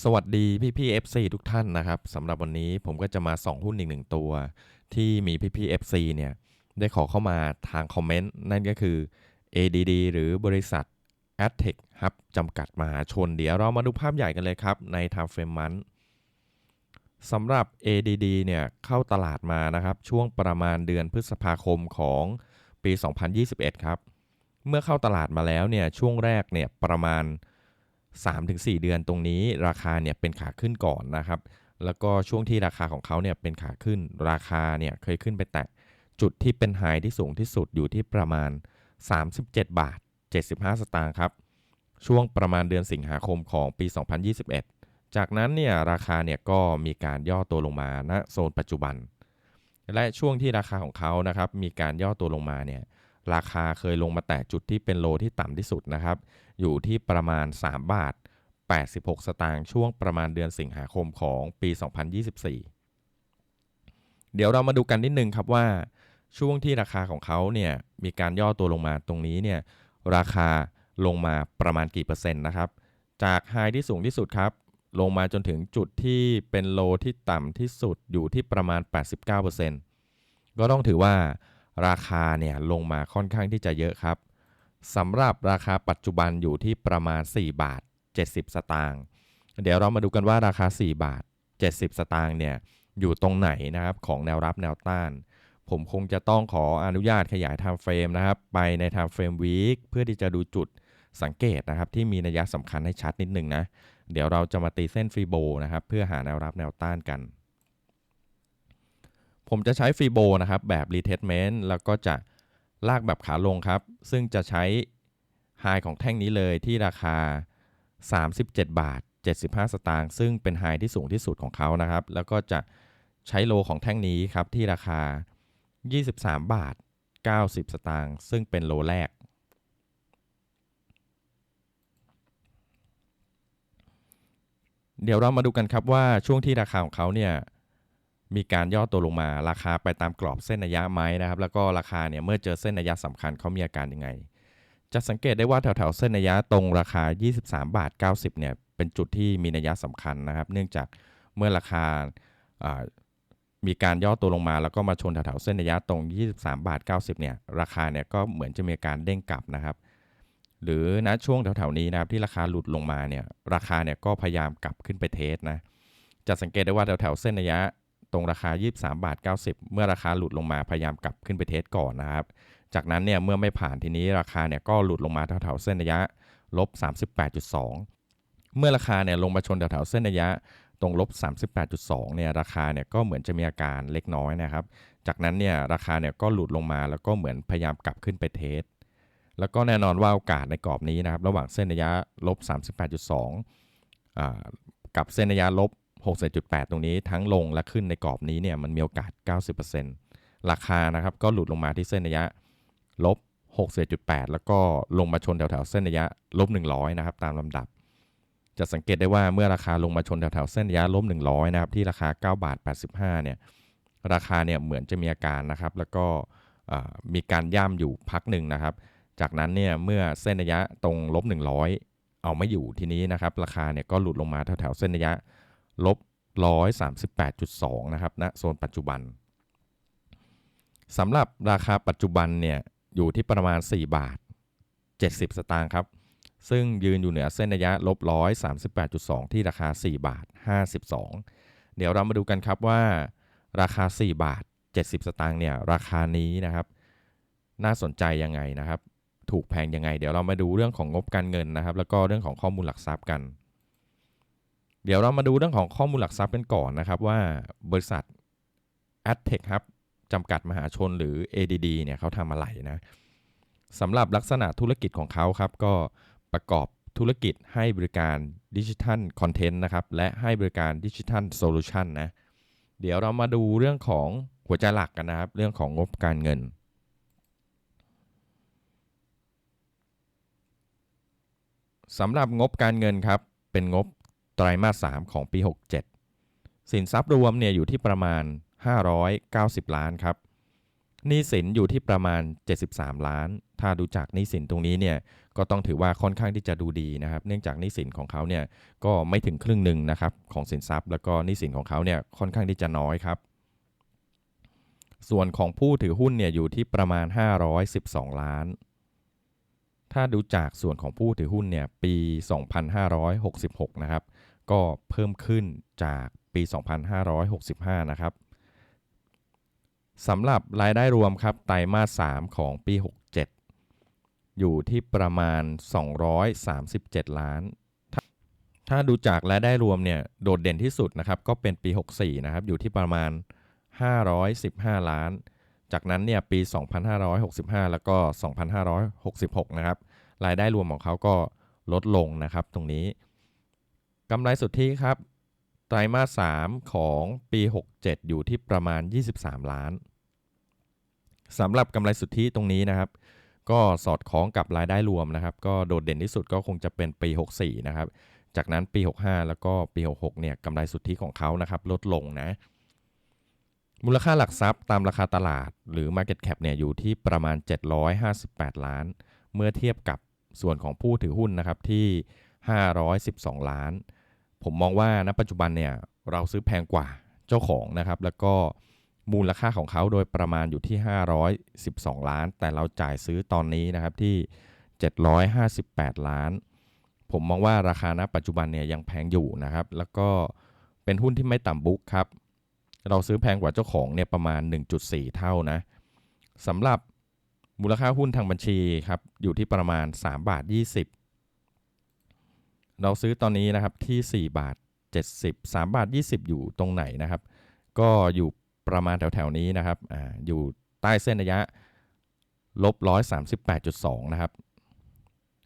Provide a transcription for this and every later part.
สวัสดีพี่พี่ FC ทุกท่านนะครับสำหรับวันนี้ผมก็จะมาส่องหุ้นอีกหนึ่งตัว ที่มีพี่พี่ FC เนี่ยได้ขอเข้ามาทางคอมเมนต์ นั่นก็คือ ADD หรือบริษัท a d t e c h Hub จำกัดมหาชน เดี๋ยวเรามาดูภาพใหญ่กันเลยครับ ใน Time Frame Month สำหรับ ADD เนี่ยเข้าตลาดมานะครับ ช่วงประมาณเดือนพฤษภาคมของปี 2021 ครับ เมื่อเข้าตลาดมาแล้วเนี่ยช่วงแรกเนี่ยประมาณ 3-4 เดือนตรงนี้ราคาเนี่ยเป็นขาขึ้นก่อนนะครับ แล้วก็ช่วงที่ราคาของเขาเนี่ยเป็นขาขึ้นราคาเนี่ยเคยขึ้นไปแตะจุดที่เป็นไฮที่สูงที่สุดอยู่ที่ประมาณ 37 บาท 75 สตางค์ครับ ช่วงประมาณเดือนสิงหาคมของปี 2021 จากนั้นเนี่ยราคาเนี่ยก็มีการย่อตัวลงมาณโซนปัจจุบัน และช่วงที่ราคาของเขานะครับมีการย่อตัวลงมาเนี่ย ราคาเคยลงมาแตะจุดที่เป็นโลที่ต่ำที่สุดนะครับ อยู่ที่ประมาณ 3 บาท 86 สตางค์ช่วงประมาณเดือนสิงหาคมของปี 2024 เดี๋ยวเรามาดูกันนิดนึงครับว่า ช่วงที่ราคาของเขาเนี่ยมีการย่อตัวลงมาตรงนี้เนี่ยราคาลงมาประมาณกี่เปอร์เซ็นต์นะครับ จากไฮที่สูงที่สุดครับลงมาจนถึงจุดที่เป็นโลที่ต่ำที่สุดอยู่ที่ประมาณ 89%ก็ต้องถือว่า ราคาเนี่ยลงมาค่อนข้างที่จะเยอะครับสำหรับราคาปัจจุบันอยู่ที่ประมาณ 4 บาท 70 สตางค์เดี๋ยวเรามาดูกันว่าราคา 4 บาท 70 สตางค์เนี่ยอยู่ตรงไหนนะครับของแนวรับแนวต้าน ผมคงจะต้องขออนุญาตขยาย time frame นะครับ ไปใน time frame week เพื่อที่จะดูจุดสังเกตนะครับ ที่มีนัยสำคัญให้ชัดนิดหนึ่งนะ เดี๋ยวเราจะมาตีเส้นฟีโบนะครับ เพื่อหาแนวรับแนวต้านกัน ผมจะใช้ฟีโบนะครับแบบ retestment แล้วก็จะลากแบบขาลงครับ ซึ่งจะใช้ไฮของแท่งนี้เลยที่ราคา 37 บาท 75 สตางค์ซึ่งเป็นไฮที่สูงที่สุดของเขานะครับ แล้วก็จะใช้โลของแท่งนี้ครับที่ราคา 23 บาท 90 สตางค์ซึ่งเป็นโลแรก เดี๋ยวเรามาดูกันครับว่าช่วงที่ราคาของเขาเนี่ย มีการย่อตัวลงมาราคาไปตามกรอบเส้นระยะไหมนะครับ แล้วก็ราคาเนี่ยเมื่อเจอเส้นระยะสำคัญเขามีอาการยังไง จะสังเกตได้ว่าแถวๆเส้นระยะตรงราคา 23 บาท 90 เนี่ยเป็นจุดที่มีนัยสำคัญนะครับ เนื่องจากเมื่อราคามีการย่อตัวลงมา แล้วก็มาชนแถวๆเส้นระยะตรง 23 บาท 90 เนี่ยราคาเนี่ยก็เหมือนจะมีการเด้งกลับนะครับ หรือณช่วงแถวๆนี้นะครับที่ราคาหลุดลงมาเนี่ยราคาเนี่ยก็พยายามกลับขึ้นไปเทสนะจะสังเกตได้ว่าแถวๆเส้นระยะ ตรงราคา 23 บาท 90 เมื่อราคาหลุดลงมาพยายามกลับขึ้นไปเทสก่อนนะครับ จากนั้นเนี่ยเมื่อไม่ผ่านทีนี้ราคาเนี่ยก็หลุดลงมาแถวๆเส้นระยะลบ 38.2 เมื่อราคาเนี่ยลงมาชนแถวๆเส้นระยะตรงลบ 38.2 เนี่ยราคาเนี่ยก็เหมือนจะมีอาการเล็กน้อยนะครับ จากนั้นเนี่ยราคาเนี่ยก็หลุดลงมาแล้วก็เหมือนพยายามกลับขึ้นไปเทส แล้วก็แน่นอนว่าโอกาสในกรอบนี้นะครับ ระหว่างเส้นระยะลบ 38.2 กับเส้นระยะลบ 67.8 ตรงนี้ทั้งลงและขึ้นในกรอบนี้เนี่ยมันมีโอกาส 90%ราคานะครับก็หลุดลงมาที่เส้นระยะลบ67.8แล้วก็ลงมาชนแถวๆเส้นระยะลบ100 นะครับ ตามลำดับ จะสังเกตได้ว่าเมื่อราคาลงมาชนแถวๆเส้นระยะลบ100 นะครับ ที่ราคา 9 บาท 85 เนี่ย ราคาเนี่ยเหมือนจะมีอาการนะครับ แล้วก็มีการย่ำอยู่พักหนึ่งนะครับ จากนั้นเนี่ยเมื่อเส้นระยะตรงลบ100 เอาไม่อยู่ทีนี้นะครับ ราคาเนี่ยก็หลุดลงมาแถวๆเส้นระยะ ลบ138.2 นะครับณนะโซนปัจจุบันสำหรับราคาปัจจุบันเนี่ยอยู่ที่ประมาณ 4 บาท 70 สตางค์ครับ ซึ่งยืนอยู่เหนือเส้นระยะลบ138.2 ที่ราคา 4 บาท 52 เดี๋ยวเรามาดูกันครับว่าราคา 4 บาท 70 สตางค์เนี่ยราคานี้นะครับ น่าสนใจยังไงนะครับ ถูกแพงยังไง เดี๋ยวเรามาดูเรื่องของงบการเงินนะครับ แล้วก็เรื่องของข้อมูลหลักทรัพย์กัน เดี๋ยวเรามาดูเรื่องของข้อมูลหลักทรัพย์กันก่อนนะครับว่าบริษัท a d t e c h ครับจำกัดมหาชนหรือ ADD เนี่ยเขาทำอะไรนะสำหรับลักษณะธุรกิจของเขาครับ ก็ประกอบธุรกิจให้บริการดิจิทัลคอนเทนต์นะครับ และให้บริการดิจิทัลโซลูชันนะ เดี๋ยวเรามาดูเรื่องของหัวใจหลักกันนะครับ เรื่องของงบการเงิน สำหรับงบการเงินครับ เป็นงบ รมาส 3 ของปี 67 สินทรัพย์รวมเนี่ยอยู่ที่ประมาณ 590 ล้านครับหนี้สินอยู่ที่ประมาณ 73 ล้าน ถ้าดูจากหนี้สินตรงนี้เนี่ยก็ต้องถือว่าค่อนข้างที่จะดูดีนะครับ เนื่องจากหนี้สินของเขาเนี่ยก็ไม่ถึงครึ่งหนึ่งนะครับของสินทรัพย์ แล้วก็หนี้สินของเขาเนี่ยค่อนข้างที่จะน้อยครับ ส่วนของผู้ถือหุ้นเนี่ยอยู่ที่ประมาณ 512 ล้าน ถ้าดูจากส่วนของผู้ถือหุ้นเนี่ยปี 2566 นะครับ ก็เพิ่มขึ้นจากปี 2565 นะครับสำหรับรายได้รวมครับไตรมาส 3 ของปี 67 อยู่ที่ประมาณ 237 ล้าน ถ้าดูจากรายได้รวมเนี่ยโดดเด่นที่สุดนะครับก็เป็นปี 64 นะครับอยู่ที่ประมาณ 515 ล้าน จากนั้นเนี่ยปี 2565 แล้วก็ 2566 นะครับรายได้รวมของเขาก็ลดลงนะครับตรงนี้ กำไรสุทธิครับ ไตรมาส 3 ของปี 67 อยู่ที่ประมาณ 23 ล้านสำหรับกำไรสุทธิตรงนี้นะครับ ก็สอดคล้องกับรายได้รวมนะครับ ก็โดดเด่นที่สุดก็คงจะเป็นปี 64 นะครับ จากนั้นปี 65 แล้วก็ปี 66 เนี่ยกำไรสุทธิของเขานะครับ ลดลงนะ มูลค่าหลักทรัพย์ตามราคาตลาด หรือ Market Cap เนี่ยอยู่ที่ประมาณ 758 ล้าน เมื่อเทียบกับส่วนของผู้ถือหุ้นนะครับที่ 512 ล้าน ผมมองว่าณปัจจุบันเนี่ยเราซื้อแพงกว่าเจ้าของนะครับ แล้วก็มูลค่าของเขาโดยประมาณอยู่ที่ 512 ล้าน แต่เราจ่ายซื้อตอนนี้นะครับที่ 758 ล้าน ผมมองว่าราคาณปัจจุบันเนี่ยยังแพงอยู่นะครับ แล้วก็เป็นหุ้นที่ไม่ต่ำบุ๊กครับ เราซื้อแพงกว่าเจ้าของเนี่ยประมาณ 1.4 เท่านะสำหรับมูลค่าหุ้นทางบัญชีครับอยู่ที่ประมาณ 3 บาท 20 เราซื้อตอนนี้นะครับที่ 4 บาท 70 3 บาท 20 อยู่ตรงไหนนะครับ ก็อยู่ประมาณแถวๆนี้นะครับออยู่ใต้เส้นระยะลบ138.2นะครับ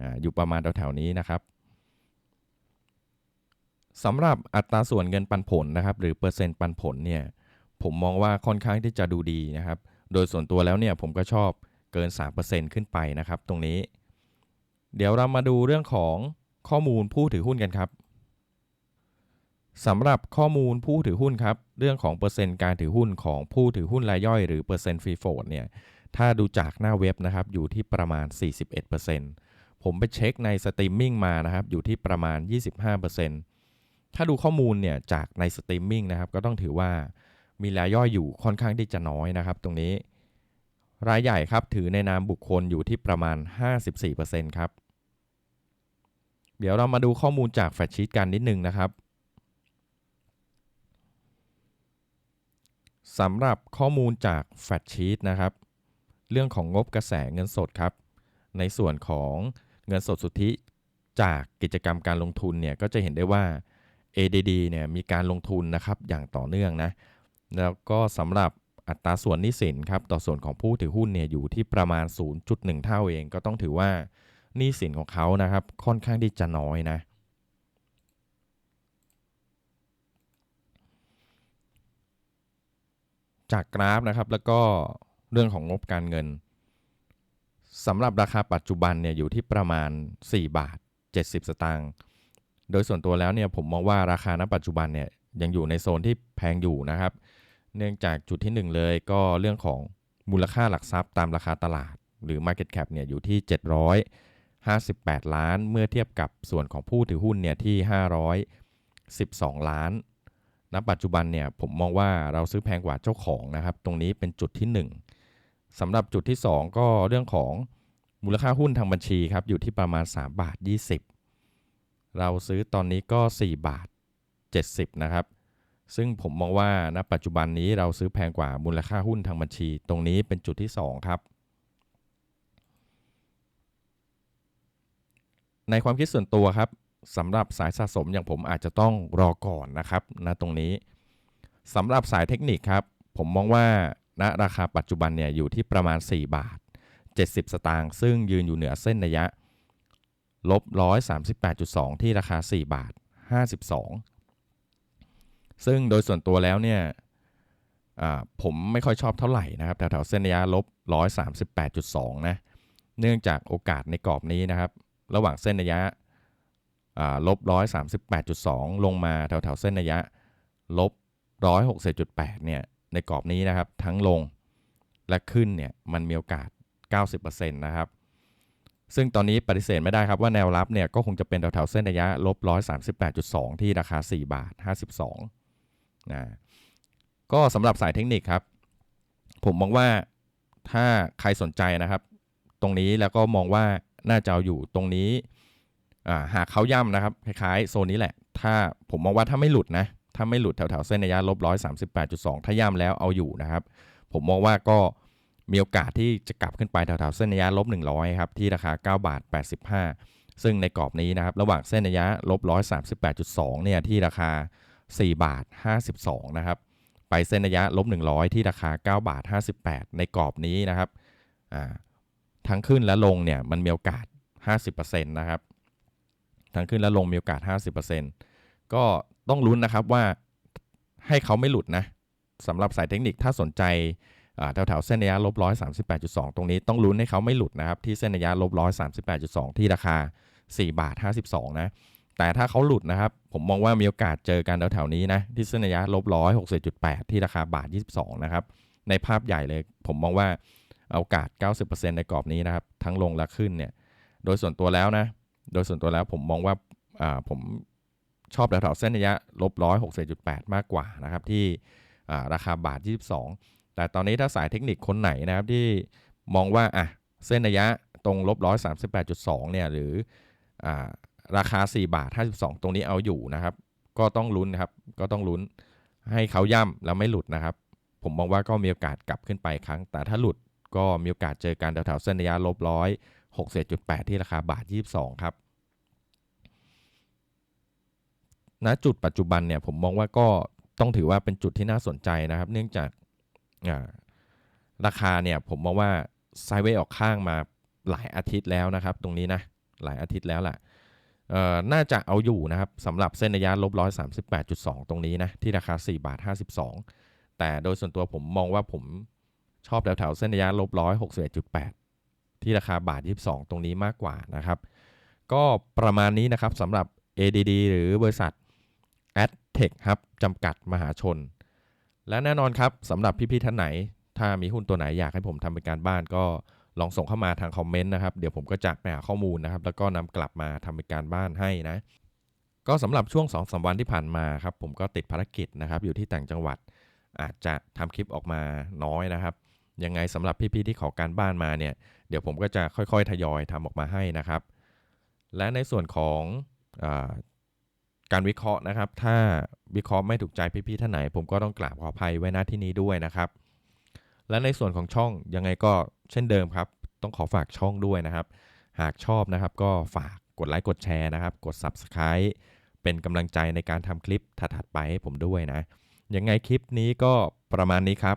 ออยู่ประมาณแถวๆนี้นะครับสำหรับอัตราส่วนเงินปันผลนะครับ หรือเปอร์เซ็นต์ปันผลเนี่ยผมมองว่าค่อนข้างที่จะดูดีนะครับ โดยส่วนตัวแล้วเนี่ยผมก็ชอบเกิน 3%ขึ้นไปนะครับ ตรงนี้ เดี๋ยวเรามาดูเรื่องของ ข้อมูลผู้ถือหุ้นกันครับสำหรับข้อมูลผู้ถือหุ้นครับ เรื่องของเปอร์เซ็นต์การถือหุ้นของผู้ถือหุ้นรายย่อย หรือเปอร์เซ็นต์ฟรีโฟดเนี่ยถ้าดูจากหน้าเว็บนะครับอยู่ที่ประมาณ 41%ผมไปเช็คในสตรีมมิ่งมานะครับอยู่ที่ประมาณ 25%ถ้าดูข้อมูลเนี่ยจากในสตรีมมิ่งนะครับก็ต้องถือว่ามีรายย่อยอยู่ค่อนข้างที่จะน้อยนะครับ ตรงนี้ รายใหญ่ครับถือในนามบุคคลอยู่ที่ประมาณ 54%ครับ เดี๋ยวเรามาดูข้อมูลจากแฟชชีตกันนิดนึงนะครับสำหรับข้อมูลจากแฟชชีตนะครับ เรื่องของงบกระแสเงินสดครับ ในส่วนของเงินสดสุทธิจากกิจกรรมการลงทุนเนี่ยก็จะเห็นได้ว่า ADD เนี่ยมีการลงทุนนะครับอย่างต่อเนื่องนะ แล้วก็สำหรับอัตราส่วนนี้สินครับต่อส่วนของผู้ถือหุ้นเนี่ยอยู่ที่ประมาณ 0.1 เท่าเอง ก็ต้องถือว่า หนี้สินของเขานะครับ ค่อนข้างที่จะน้อยนะ จากกราฟนะครับแล้วก็เรื่องของงบการเงินสำหรับราคาปัจจุบันเนี่ยอยู่ที่ประมาณ 4 บาท 70 สตางค์โดยส่วนตัวแล้วเนี่ยผมมองว่าราคาณปัจจุบันเนี่ยยังอยู่ในโซนที่แพงอยู่นะครับ เนื่องจากจุดที่ 1 เลยก็เรื่องของมูลค่าหลักทรัพย์ตามราคาตลาด หรือ Market Cap เนี่ยอยู่ที่ 58 ล้าน เมื่อเทียบกับส่วนของผู้ถือหุ้นเนี่ยที่ 512 ล้านณปัจจุบันเนี่ยผมมองว่าเราซื้อแพงกว่าเจ้าของนะครับ ตรงนี้เป็นจุดที่ 1สำหรับจุดที่ 2 ก็เรื่องของมูลค่าหุ้นทางบัญชีครับอยู่ที่ประมาณ 3 บาท 20 เราซื้อตอนนี้ก็ 4 บาท 70 นะครับ ซึ่งผมมองว่าณปัจจุบันนี้เราซื้อแพงกว่ามูลค่าหุ้นทางบัญชี ตรงนี้เป็นจุดที่ 2 ครับ ในความคิดส่วนตัวครับสำหรับสายสะสมอย่างผมอาจจะต้องรอก่อนนะครับณตรงนี้สำหรับสายเทคนิคครับ ผมมองว่าณราคาปัจจุบันเนี่ยอยู่ที่ประมาณ 4 บาท 70 สตางค์ซึ่งยืนอยู่เหนือเส้นระยะลบ138.2 ที่ราคา 4 บาท 52 ซึ่งโดยส่วนตัวแล้วเนี่ยผมไม่ค่อยชอบเท่าไหร่นะครับแถวๆเส้นระยะลบ138.2 นะ เนื่องจากโอกาสในกรอบนี้นะครับ ระหว่างเส้นระยะลบร้อยสามสิบแปดจุดสองลงมาแถวแถวเส้นระยะลบร้อยหกสิบจุดแปดเนี่ยในกรอบนี้นะครับทั้งลงและขึ้นเนี่ยมันมีโอกาส 90%นะครับ ซึ่งตอนนี้ปฏิเสธไม่ได้ครับว่าแนวรับเนี่ยก็คงจะเป็นแถวๆเส้นระยะลบ138.2ที่ราคา 4 บาท 52นะก็สำหรับสายเทคนิคครับ ผมมองว่าถ้าใครสนใจนะครับ ตรงนี้แล้วก็มองว่า น่าจะเอาอยู่ตรงนี้หากเขาย่ำนะครับ คล้ายๆ โซนนี้แหละ ถ้าผมมองว่าถ้าไม่หลุดนะ ถ้าไม่หลุดแถวๆเส้นระยะลบ138.2ถ้าย่ำแล้วเอาอยู่นะครับ ผมมองว่าก็มีโอกาสที่จะกลับขึ้นไปแถวๆเส้นระยะลบ100ครับที่ราคา9บาท85ซึ่งในกรอบนี้นะครับ ระหว่างเส้นระยะลบ138.2เนี่ยที่ราคา4บาท52นะครับไปเส้นระยะลบ100ที่ราคา9บาท58ในกรอบนี้นะครับอ่า ทั้งขึ้นและลงเนี่ยมันมีโอกาส 50%นะครับ ทั้งขึ้นและลงมีโอกาส 50%ก็ต้องลุ้นนะครับว่าให้เขาไม่หลุดนะสำหรับสายเทคนิคถ้าสนใจแถวๆเส้นระยะลบ138.2ตรงนี้ต้องลุ้นให้เขาไม่หลุดนะครับ ที่เส้นระยะลบ138.2ที่ราคา4บาท52นะแต่ถ้าเขาหลุดนะครับ ผมมองว่ามีโอกาสเจอกันแถวๆนี้นะที่เส้นระยะลบ160.8ที่ราคาบาท22นะครับในภาพใหญ่เลยผมมองว่า โอกาส 90%ในกรอบนี้นะครับ ทั้งลงและขึ้นเนี่ย โดยส่วนตัวแล้วนะ โดยส่วนตัวแล้วผมมองว่าผมชอบแถวๆเส้นระยะลบ160.8มากกว่านะครับที่ราคาบาท 22 แต่ตอนนี้ถ้าสายเทคนิคคนไหนนะครับที่มองว่าอะเส้นระยะตรงลบ138.2เนี่ยหรืออ่าราคา 4 บาท 52 ตรงนี้เอาอยู่นะครับ ก็ต้องลุ้นนะครับ ก็ต้องลุ้นให้เขาย่ำแล้วไม่หลุดนะครับ ผมมองว่าก็มีโอกาสกลับขึ้นไปครั้ง แต่ถ้าหลุด ก็มีโอกาสเจอกันแถวๆเส้นระยะลบร้อย61.8ที่ราคาบาท22ครับณจุดปัจจุบันเนี่ยผมมองว่าก็ต้องถือว่าเป็นจุดที่น่าสนใจนะครับ เนื่องจาการาคาเนี่ยผมมองว่าไซเวออกข้างมาหลายอาทิตย์แล้วนะครับ ตรงนี้นะหลายอาทิตย์แล้วแหละเอ่อน่าจะเอาอยู่นะครับสำหรับเส้นระยะลบ138.2ตรงนี้นะที่ราคา4บาท52แต่โดยส่วนตัวผมมองว่าผม ชอบแถวๆเส้นระยะลบ161.8ที่ราคาบาท22ตรงนี้มากกว่านะครับ ก็ประมาณนี้นะครับสำหรับ ADD หรือบริษัท a d t e c h ครับจำกัดมหาชน และแน่นอนครับสำหรับพี่ๆท่านไหน ถ้ามีหุ้นตัวไหนอยากให้ผมทำเป็นการบ้านก็ลองส่งเข้ามาทางคอมเมนต์นะครับ เดี๋ยวผมก็จะไปหาข้อมูลนะครับ แล้วก็นำกลับมาทำเป็นการบ้านให้นะ ก็สำหรับช่วง2อสวันที่ผ่านมาครับ ผมก็ติดภารกิจนะครับ อยู่ที่ต่างจังหวัดอาจจะทำคลิปออกมาน้อยนะครับ ยังไงสำหรับพี่ๆที่ขอการบ้านมาเนี่ยเดี๋ยวผมก็จะค่อยๆทยอยทำออกมาให้นะครับ และในส่วนของอาการวิเคราะห์นะครับ ถ้าวิเคราะห์ไม่ถูกใจพี่ๆท่านไหน ผมก็ต้องกราบขออภัยไว้ณที่นี้ด้วยนะครับ และในส่วนของช่องยังไงก็เช่นเดิมครับ ต้องขอฝากช่องด้วยนะครับ หากชอบนะครับก็ฝากกดไลค์กดแชร์นะครับ กด Subscribe เป็นกำลังใจในการทำคลิปถัดๆไปให้ผมด้วยนะยังไงคลิปนี้ก็ประมาณนี้ครับ